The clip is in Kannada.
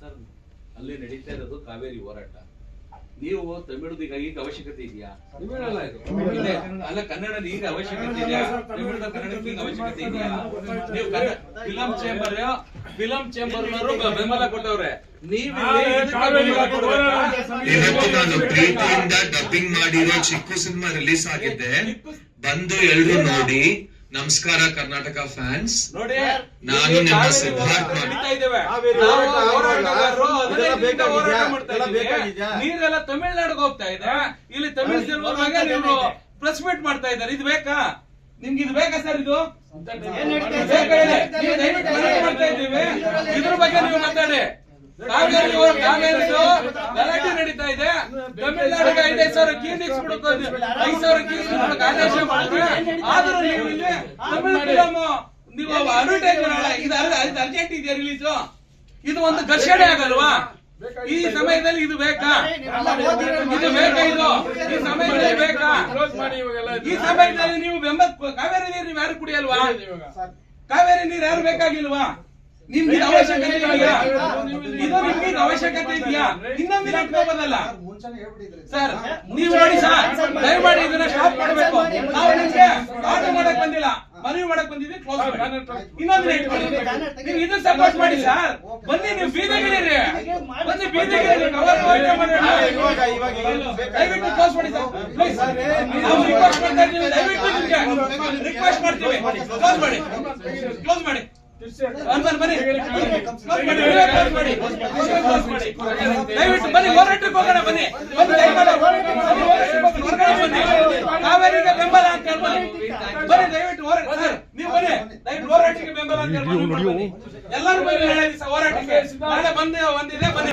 ಸರ್ ಅಲ್ಲಿ ನಡೀತಾ ಇರೋದು ಕಾವೇರಿ ಹೋರಾಟ. ನೀವು ತಮಿಳುದಿಗಾಗಿ ಈಗ ಈಗ ಅವಶ್ಯಕತೆ ಇದೆಯಾ. ಅಲ್ಲ ಕನ್ನಡದ ಈಗ ಅವಶ್ಯಕತೆ ಇದೆಯಾ? ತಮಿಳು ಕನ್ನಡಕ್ಕೆ ಈಗ ಅವಶ್ಯಕತೆ ಇದೆಯಾ? ನೀವು ಫಿಲಂ ಚೇಂಬರ್ ಫಿಲಂ ಚೇಂಬರ್ ಬೆಂಬಲ ಕೊಟ್ಟವ್ರೆ. ನಾನು ಪ್ರೀತಿಯಿಂದ ಡಬ್ಬಿಂಗ್ ಮಾಡಿರೋ ಚಿಕ್ಕು ಸಿನಿಮಾ ರಿಲೀಸ್ ಆಗಿದೆ ಬಂದು ಎಲ್ರು ನೋಡಿ ನಮಸ್ಕಾರ ಕರ್ನಾಟಕ ಫ್ಯಾನ್ಸ್. ನೋಡಿ ನಾನು ನಿಮ್ಮ ಕಾವೇರಿ ಸಿದ್ಧಾರ್ಥ. ಕಾವೇರಿ? ನೀರೆಲ್ಲ ತಮಿಳ್ನಾಡಿಗೆ ಹೋಗ್ತಾ ಇದೆ. ಇಲ್ಲಿ ತಮಿಳ್ ಸಿನಿಮಾ ಬಗ್ಗೆ ನೀವು ಪ್ರೆಸ್ ಮೀಟ್ ಮಾಡ್ತಾ ಇದ್ದಾರೆ. ಇದು ಬೇಕಾ? ನಿಮ್ಗೆ ಇದು ಬೇಕಾ ಸರ್ ಇದು? ಮಾಡ್ತಾ ಇದ್ದೀವಿ ಇದ್ರ ಬಗ್ಗೆ ನೀವು ಮಾತಾಡಿ. ಕಾವೇರಿ ಹೋರಾಟ- ಕಾವೇರಿದು ಗಲಾಟೆ ನಡೀತಾ ಇದೆ ತಮಿಳ್ನಾಡಿಗೆ ಐದೈದು ಸಾವಿರ ಕೀಸ್ ಇಸ್ಬಿಡಕ್ಕೆ ಐದು ಸಾವಿರ ಕೀಸ್ ಇಸ್ಬಿಡಕ್ಕೆ ಆದೇಶ ಮಾಡಿದ್ರೆ ಆದ್ರೂ ನೀವು ಇಲ್ಲಿ ತಮಿಳು ಫಿಲಮ್ ನೀವು ಅಡ್ವರ್ಟೈಸ್ ಮಾಡಲ್ಲ ಇದು? ಅರ್ಜೆಂಟ್ ಇದೆಯಾ ರಿಲೀಸು ಇದು ಒಂದು ಘರ್ಷಣೆ ಆಗಲ್ವಾ? ಈ ಸಮಯದಲ್ಲಿ ಇದು ಬೇಕಾ? ಇದು ಬೇಕಾ ಇದು? ಈ ಸಮಯದಲ್ಲಿ ಬೇಕಾ? ಕ್ಲೋಸ್ ಮಾಡಿ ಇವಾಗೆಲ್ಲ ಈ ಸಮಯದಲ್ಲಿ ನೀವು ಬೆಂಬಲ ಕಾವೇರಿ ನೀರು ನೀವು ಯಾರು ಕುಡಿಯಲ್ವಾ? ಕಾವೇರಿ ನೀರು ಯಾರು ಬೇಕಾಗಿಲ್ವಾ? ನಿಮ್ಗೆ ಅವಶ್ಯಕತೆ ಇದೆಯಾ? ಇದು ನಿಮ್ಗೆ ಅವಶ್ಯಕತೆ ಇದೆಯಾ? ಇನ್ನೊಂದಿನ ಇಟ್ಕೋಬೋದಲ್ಲ ಸರ್ ನೀವು ನೋಡಿ ಸರ್ ದಯಮಾಡಿ ಇದನ್ನ ಸ್ಟಾಪ್ ಮಾಡಬೇಕು. ನಾವು ನಿಮ್ಗೆ ಆರ್ಡರ್ ಮಾಡಕ್ ಬಂದಿಲ್ಲ. ಮನವಿ ಮಾಡಕ್ ಬಂದಿದ್ವಿ ಕ್ಲೋಸ್ ಇಟ್ಕೊಳ್ಳಿ. ನೀವು ಇದು ಸಪೋರ್ಟ್ ಮಾಡಿ ಸರ್. ಬನ್ನಿ ನೀವು ಬೀದಿಗಿರಿ ಬನ್ನಿ ಇವಾಗ ದಯವಿಟ್ಟು ಕ್ಲೋಸ್ ಮಾಡಿ ಸರ್. ಪ್ಲೀಸ್ ನಾವು ರಿಕ್ವೆಸ್ಟ್ ಮಾಡ್ತಾ ಇದ್ದೀವಿ. ದಯವಿಟ್ಟು ನಿಮ್ಗೆ ರಿಕ್ವೆಸ್ಟ್ ಮಾಡ್ತೀವಿ. ಕ್ಲೋಸ್ ಮಾಡಿ. ಕ್ಲೋಸ್ ಮಾಡಿ. ದಯವಿಟ್ಟು ಬನ್ನಿ ಹೋರಾಟಕ್ಕೆ ಹೋಗೋಣ ಬನ್ನಿ ಕಾವೇರಿಗೆ ಬೆಂಬಲ ಅಂತ ಹೇಳಿ ಬನ್ನಿ ದಯವಿಟ್ಟು ಹೋರಾಟ ನೀವು ಬನ್ನಿ ದಯವಿಟ್ಟು ಹೋರಾಟಕ್ಕೆ ಬೆಂಬಲ ಅಂತ ಹೇಳಿ ಬನ್ನಿ. ಎಲ್ಲರೂ ಬನ್ನಿ ದಿವಸ ಹೋರಾಟಕ್ಕೆ ನಾಳೆ ಬಂದು ಒಂದಿದೆ ಬನ್ನಿ